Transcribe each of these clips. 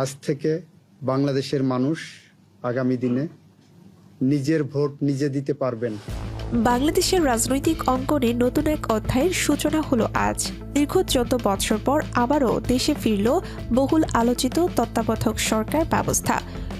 আজ থেকে বাংলাদেশের মানুষ আগামী দিনে নিজের ভোট নিজে দিতে পারবেন। বাংলাদেশের রাজনৈতিক অঙ্গনে নতুন এক অধ্যায়ের সূচনা হলো আজ। দীর্ঘ চোদ্দ বছর পর আবারও দেশে ফিরল বহুল আলোচিত তত্ত্বাবধায়ক সরকার ব্যবস্থা।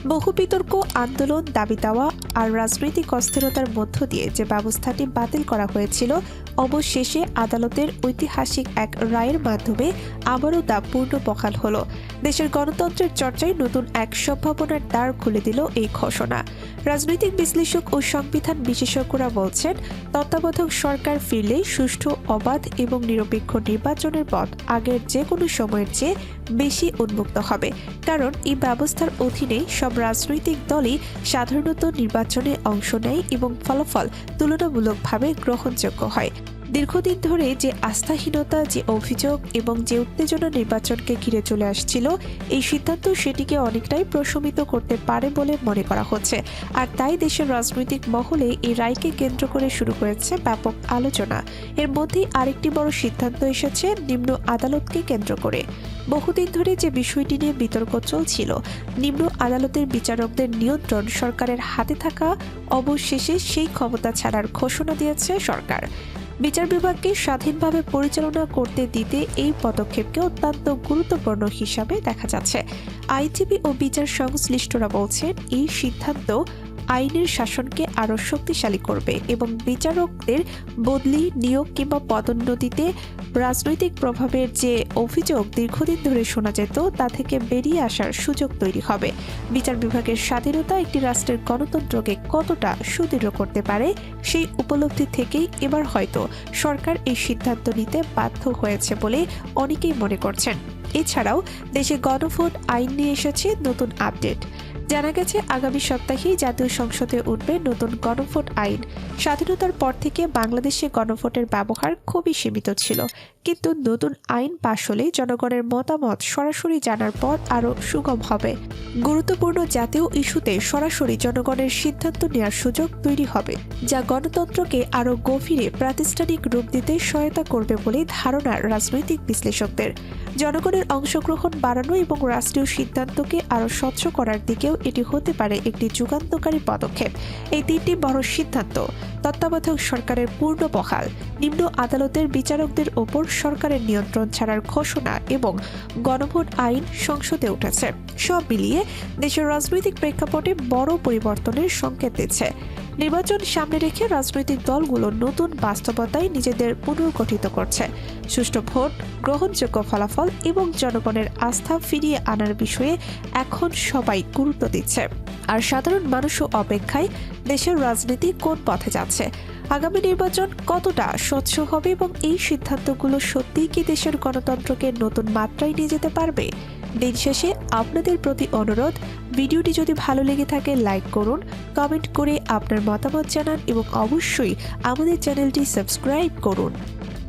বহু বিতর্ক আন্দোলন, দাবি দেওয়া আর রাজনৈতিক অস্থিরতার মধ্য দিয়ে যে ব্যবস্থাটি বাতিল করা হয়েছিল, অবশেষে আদালতের ঐতিহাসিক এক রায়ের মাধ্যমে আবারও তা পূর্ণ বহাল হলো। দেশের গণতন্ত্রের চর্চায় নতুন এক সম্ভাবনার দ্বার খুলে দিল এই ঘোষণা। রাজনৈতিক বিশ্লেষক ও সংবিধান বিশেষজ্ঞরা বলছেন, তত্ত্বাবধায়ক সরকার ফিরলে সুষ্ঠু, অবাধ এবং নিরপেক্ষ নির্বাচনের পথ আগের যে কোনো সময়ের চেয়ে বেশি উন্মুক্ত হবে। কারণ এই ব্যবস্থার অধীনে সব রাজনৈতিক দলই সাধারণত নির্বাচনে অংশ নেয় এবং ফলাফল তুলনামূলকভাবে গ্রহণযোগ্য হয়। দীর্ঘদিন ধরে যে আস্থাহীনতা, যে অভিযোগ এবং যে উত্তেজনা নির্বাচনকে ঘিরে চলে আসছিল, এই সিদ্ধান্ত সেটিকে অনেকটাই প্রশমিত করতে পারে বলে মনে করা হচ্ছে। আর তাই দেশের রাজনৈতিক মহলে এই রায়কে কেন্দ্র করে শুরু করেছে ব্যাপক আলোচনা। এর মধ্যেই আরেকটি বড় সিদ্ধান্ত এসেছে, নিম্ন আদালতকে কেন্দ্র করে। বহুদিন ধরে যে বিষয়টি নিয়ে বিতর্ক চলছিল, নিম্ন আদালতের বিচারকদের নিয়ন্ত্রণ সরকারের হাতে থাকা অবশেষে সেই ক্ষমতা ছাড়ার ঘোষণা দিয়েছে সরকার। বিচার বিভাগকে স্বাধীনভাবে পরিচালনা করতে দিতে এই পদক্ষেপকে অত্যন্ত গুরুত্বপূর্ণ হিসাবে দেখা যাচ্ছে। আইনজীবী ও বিচার সংশ্লিষ্টরা বলছেন, এই সিদ্ধান্ত আইনের শাসনকে আরও শক্তিশালী করবে এবং বিচারকদের বদলি, নিয়োগ কিংবা পদোন্নতিতে রাজনৈতিক প্রভাবের যে অভিযোগ দীর্ঘদিন ধরে শোনা যেত, তা থেকে বেরিয়ে আসার সুযোগ তৈরি হবে। বিচার বিভাগের স্বাধীনতা একটি রাষ্ট্রের গণতন্ত্রকে কতটা সুদৃঢ় করতে পারে, সেই উপলব্ধি থেকেই এবার হয়তো সরকার এই সিদ্ধান্ত নিতে বাধ্য হয়েছে বলে অনেকেই মনে করছেন। এছাড়াও দেশে গণভোট আইন নিয়ে এসেছে নতুন আপডেট। জানা গেছে, আগামী সপ্তাহেই জাতীয় সংসদে উঠবে নতুন গণভোট আইন। স্বাধীনতার পর থেকে বাংলাদেশে গণভোটের ব্যবহার খুবই সীমিত ছিল। কিন্তু নতুন আইন পাশ হলে জনগণের মতামত সরাসরি জানার পথ আরও সুগম হবে। গুরুত্বপূর্ণ জাতীয় ইস্যুতে সরাসরি জনগণের সিদ্ধান্ত নেওয়ার সুযোগ তৈরি হবে, যা গণতন্ত্রকে আরও গভীরে প্রাতিষ্ঠানিক রূপ দিতে সহায়তা করবে বলে ধারণা রাজনৈতিক বিশ্লেষকদের। জনগণের অংশগ্রহণ বাড়ানো এবং রাষ্ট্রীয় সিদ্ধান্তকে আরও স্বচ্ছ করার দিকেও এটি হতে পারে একটি যুগান্তকারী পদক্ষেপ। এই তিনটি বড় সিদ্ধান্ত, তত্ত্বাবধায়ক সরকারের পূর্ণ বহাল, নিম্ন আদালতের বিচারকদের ওপর সরকারের নিয়ন্ত্রণ ছাড়ার ঘোষণা এবং গণভোট আইন সংসদে উঠেছে। সব মিলিয়ে দেশের রাজনৈতিক প্রেক্ষাপটে বড় পরিবর্তনের সংকেত দিচ্ছে। নির্বাচন সামনে রেখে রাজনৈতিক দলগুলো নতুন বাস্তবতায় নিজেদের পুনর্গঠিত করছে। সুষ্ঠু ভোট, গ্রহণযোগ্য ফলাফল এবং জনগণের আস্থা ফিরিয়ে আনার বিষয়ে এখন সবাই গুরুত্ব দিচ্ছে। আর সাধারণ মানুষও অপেক্ষায় দেশের রাজনীতি কোন পথে যাচ্ছে? আগামী নির্বাচন কতটা স্বচ্ছ হবে এবং এই সিদ্ধান্তগুলো সত্যিই কি দেশের গণতন্ত্রকে নতুন মাত্রায় নিয়ে যেতে পারবে? দিন শেষে আপনাদের প্রতি অনুরোধ, ভিডিওটি যদি ভালো লেগে থাকে, লাইক করুন, কমেন্ট করে আপনার মতামত জানান এবং অবশ্যই আমাদের চ্যানেলটি সাবস্ক্রাইব করুন।